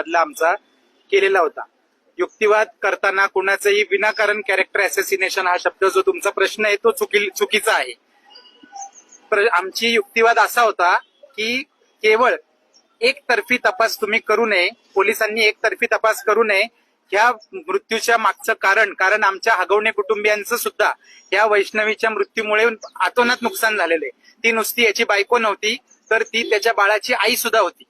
मधला आमचा केलेला होता. युक्तिवाद करताना कुणाचंही विनाकारण कॅरेक्टर असॅसिनेशन हा शब्द जो तुमचा प्रश्न आहे तो चुकी चुकीचा आहे. आमची युक्तिवाद असा होता की केवळ एकतर्फी तपास तुम्ही करू नये पोलिसांनी एकतर्फी तपास करू नये ह्या मृत्यूच्या मागचं कारण कारण आमच्या हगवणे कुटुंबियांचं सुद्धा या वैष्णवीच्या मृत्यूमुळे अतोनात नुकसान झालेलं आहे. ती नुसती याची बायको नव्हती तर ती त्याच्या बाळाची आई सुद्धा होती.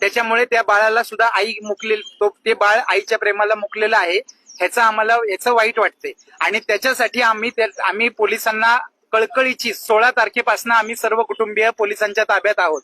त्याच्यामुळे त्या बाळाला सुद्धा आई मुकले तो ते बाळ आईच्या प्रेमाला मुकलेलं आहे ह्याचं आम्हाला याचं वाईट वाटते आणि त्याच्यासाठी आम्ही आम्ही पोलिसांना कळकळीची सोळा तारखेपासून आम्ही सर्व कुटुंबीय पोलिसांच्या ताब्यात आहोत.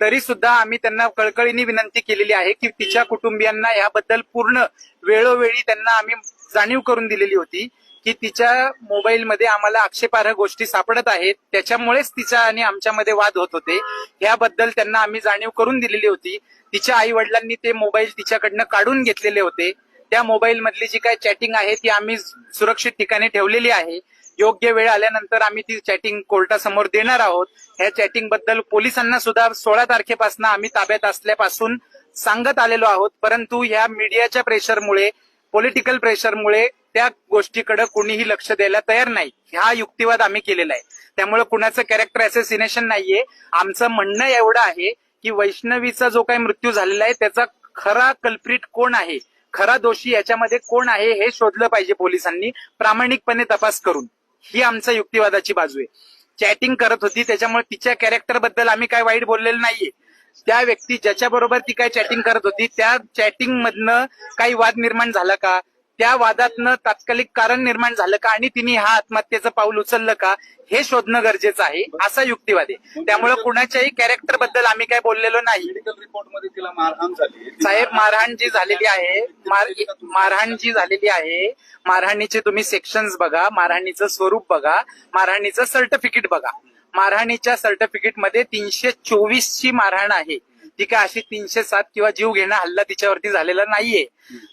तरी सुद्धा आम्ही त्यांना कळकळीने विनंती केलेली आहे की तिच्या कुटुंबियांना याबद्दल पूर्ण वेळोवेळी त्यांना आम्ही जाणीव करून दिलेली होती. की तिच्या मोबाईलमध्ये आम्हाला आक्षेपार्ह गोष्टी सापडत आहेत. त्याच्यामुळेच तिच्या आणि आमच्यामध्ये वाद होत होते. याबद्दल त्यांना आम्ही जाणीव करून दिलेली होती. तिच्या आई वडिलांनी ते मोबाईल तिच्याकडनं काढून घेतलेले होते. त्या मोबाईल मधली जी काय चॅटिंग आहे ती आम्ही सुरक्षित ठिकाणी ठेवलेली आहे. योग्य वेळ आल्यानंतर आम्ही ती चॅटिंग कोर्टासमोर देणार आहोत. ह्या चॅटिंगबद्दल पोलिसांना सुद्धा सोळा तारखेपासून आम्ही ताब्यात असल्यापासून सांगत आलेलो आहोत. परंतु ह्या मीडियाच्या प्रेशरमुळे पॉलिटिकल प्रेशरमुळे त्या गोष्टीकडे कुणीही लक्ष द्यायला तयार नाही. हा युक्तिवाद आम्ही केलेला आहे. त्यामुळे कुणाचं कॅरेक्टर असॅसिनेशन नाहीये. आमचं म्हणणं एवढं आहे की वैष्णवीचा जो काही मृत्यू झालेला आहे त्याचा खरा कल्प्रिट कोण आहे? खरा दोषी याच्यामध्ये कोण आहे हे शोधलं पाहिजे पोलिसांनी प्रामाणिकपणे तपास करून. ही आमचा युक्तिवादाची बाजू आहे. चॅटिंग करत होती त्याच्यामुळे तिच्या कॅरेक्टरबद्दल आम्ही काय वाईट बोललेलं नाहीये. त्या व्यक्ती ज्याच्या बरोबर ती काय चॅटिंग करत होती त्या चॅटिंग मधनं काही वाद निर्माण झाला का? त्या वादातनं तात्कालिक कारण निर्माण झालं का? आणि तिने हा आत्महत्येचं पाऊल उचललं का? हे शोधणं गरजेचं आहे असा युक्तिवाद आहे. त्यामुळे कुणाच्याही कॅरेक्टरबद्दल आम्ही काय बोललेलो नाही. मेडिकल रिपोर्टमध्ये तिला मारहाण झाली साहेब मारहाण जी झालेली आहे. मार- मारहाण जी झालेली आहे. मारहाणीचे तुम्ही सेक्शन्स बघा. मारहाणीचं स्वरूप बघा. मारहाणीचं सर्टिफिकेट बघा. मारहाणीच्या सर्टिफिकेटमध्ये तीनशे चोवीस ची मारहाण आहे. ती काय अशी तीनशे सात किंवा जीव घेणं हल्ला तिच्यावरती झालेला नाहीये.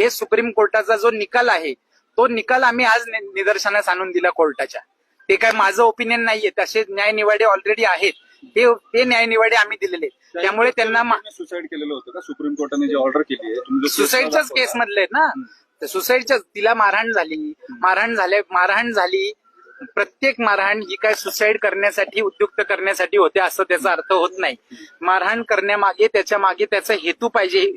हे सुप्रीम कोर्टाचा जो निकाल आहे तो निकाल आम्ही आज निदर्शनास आणून दिला कोर्टाच्या. ते काय माझं ओपिनियन नाहीये तसे न्यायनिवाडे ऑलरेडी आहेत. ते ते न्यायनिवाडे आम्ही दिलेले. त्यामुळे त्यांना सुसाईड केलेलं होतं का? सुप्रीम कोर्टाने जी ऑर्डर केली आहे सुसाईडच्याच केस मधले आहेत ना. तर सुसाईडच्या तिला मारहाण झाली. मारहाण झाले मारहाण झाली. प्रत्येक मारहाण ही काय सुसाईड करण्यासाठी उद्युक्त करण्यासाठी होते असं त्याचा अर्थ होत नाही. मारहाण करण्यामागे त्याच्यामागे त्याचा हेतू पाहिजे.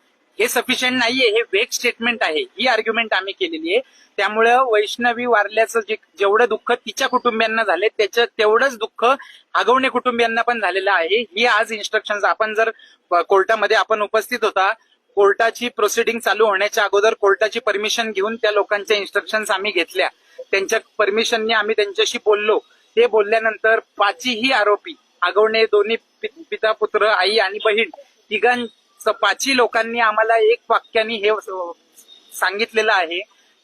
हे सफिशियंट नाहीये हे वेग स्टेटमेंट आहे. ही आर्ग्युमेंट आम्ही केलेली आहे. त्यामुळं वैष्णवी वारल्याचं जे जेवढं दुःख तिच्या कुटुंबियांना झाले त्याचं तेवढंच दुःख आगवणे कुटुंबियांना पण झालेलं आहे. ही आज इन्स्ट्रक्शन आपण जर कोर्टामध्ये आपण उपस्थित होता कोर्टाची प्रोसिडिंग चालू होण्याच्या अगोदर कोर्टाची परमिशन घेऊन त्या लोकांच्या इन्स्ट्रक्शन्स आम्ही घेतल्या. त्यांच्या परमिशनने आम्ही त्यांच्याशी बोललो. ते बोलल्यानंतर पाचही आरोपी आगवणे दोन्ही पिता पुत्र आई आणि बहीण तिघां पाचही लोकांनी आम्हाला एक वाक्याने हे सांगितलेलं आहे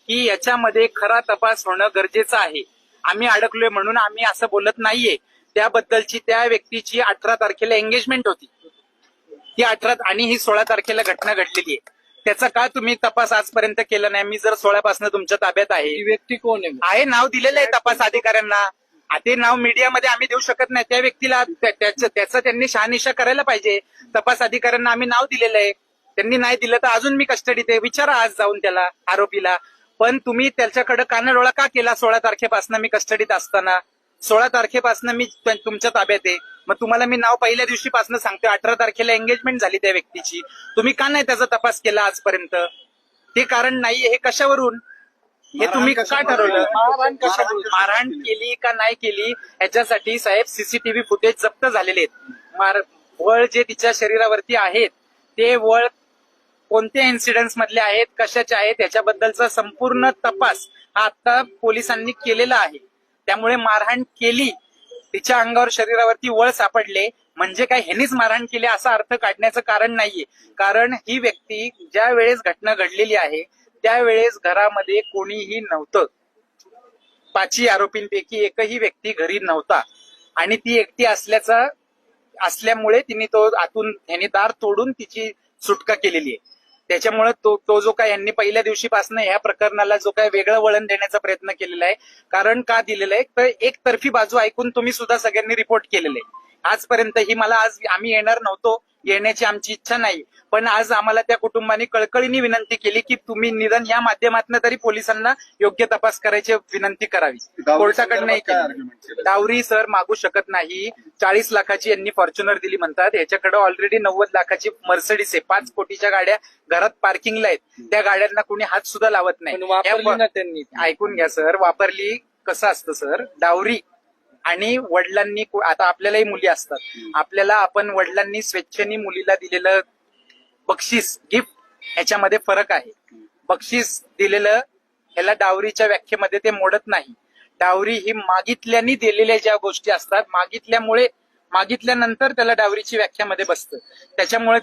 की याच्यामध्ये खरा तपास होणं गरजेचं आहे. आम्ही अडकलोय म्हणून आम्ही असं बोलत नाहीये. त्याबद्दलची त्या व्यक्तीची अठरा तारखेला एंगेजमेंट होती. ती अठरा आणि ही सोळा तारखेला घटना घडलेली आहे. त्याचा का तुम्ही तपास आजपर्यंत केला नाही? मी जर सोळापासून तुमच्या ताब्यात आहे. ही व्यक्ती कोण आहे नाव दिलेलं आहे तपास अधिकाऱ्यांना. ते नाव मीडियामध्ये आम्ही देऊ शकत नाही. त्या व्यक्तीला त्या- त्याचं त्याचं त्यांनी शहानिशा करायला पाहिजे. तपास अधिकाऱ्यांना आम्ही नाव दिलेलं आहे. त्यांनी नाही दिलं तर अजून मी कस्टडीत आहे विचारा आज जाऊन त्याला आरोपीला. पण तुम्ही त्याच्याकडे कानाडोळा का केला सोळा तारखेपासून मी कस्टडीत असताना? सोळा तारखेपासून मी तुमच्या ताब्यात आहे. मग तुम्हाला मी नाव पहिल्या दिवशीपासून सांगतोय. अठरा तारखेला एंगेजमेंट झाली त्या व्यक्तीची. तुम्ही का नाही त्याचा तपास केला आजपर्यंत? ते कारण नाहीये हे कशावरून? हे तुम्ही का मारहाण ठरवलं? कशामुळे? मारहाण मारहाण केली? का नाही केली? याच्यासाठी साहेब सीसीटीव्ही फुटेज जप्त झालेले आहेत. मार वळ जे तिच्या शरीरावरती आहेत ते वळ कोणत्या इन्सिडेंट्स मधले आहेत कशाचे आहेत याच्याबद्दलचा संपूर्ण तपास हा आता पोलिसांनी केलेला आहे. त्यामुळे मारहाण केली. तिच्या अंगावर शरीरावरती वळ सापडले. म्हणजे काय ह्यांनीच मारहाण केली असा अर्थ काढण्याचं कारण नाहीये. कारण ही व्यक्ती ज्या वेळेस घटना घडलेली आहे त्यावेळेस घरामध्ये कोणीही नव्हतं. पाचही आरोपींपैकी एकही व्यक्ती घरी नव्हता. आणि ती एकटी असल्याचा असल्यामुळे तिने तो आतून ह्यांनी दार तोडून तिची सुटका केलेली आहे. त्याच्यामुळे तो तो जो काय यांनी पहिल्या दिवशीपासून ह्या प्रकरणाला जो काय वेगळं वळण देण्याचा प्रयत्न केलेला आहे. कारण का दिलेलं आहे? तर एकतर्फी बाजू ऐकून तुम्ही सुद्धा सगळ्यांनी रिपोर्ट केलेलं आहे. आजपर्यंत ही मला आज आम्ही येणार नव्हतो येण्याची आमची इच्छा नाही. पण आज आम्हाला त्या कुटुंबाने कळकळीने विनंती केली की तुम्ही निदान या माध्यमातून तरी पोलिसांना योग्य तपास करायची विनंती करावी. दावरी कोर्टाकडनं? डावरी सर मागू शकत नाही. चाळीस लाखाची यांनी फॉर्च्युनर दिली म्हणतात. याच्याकडे ऑलरेडी नव्वद लाखाची मर्सडीस आहे. पाच कोटीच्या गाड्या घरात पार्किंगला आहेत. त्या गाड्यांना कोणी हात सुद्धा लावत नाही. त्यांनी. ऐकून घ्या सर. वापरली कसं असतं सर? डावरी आणि वडिलांनी आता आपल्यालाही मुली असतात. आपल्याला आपण वडिलांनी स्वेच्छेने मुलीला दिलेलं बक्षीस गिफ्ट ह्याच्यामध्ये फरक आहे. बक्षीस दिलेलं ह्याला डावरीच्या व्याख्येमध्ये ते मोडत नाही. डावरी ही मागितल्याने दिलेल्या ज्या गोष्टी असतात मागितल्यामुळे मागितल्यानंतर त्याला डावरीची व्याख्यामध्ये बसतं. त्याच्यामुळे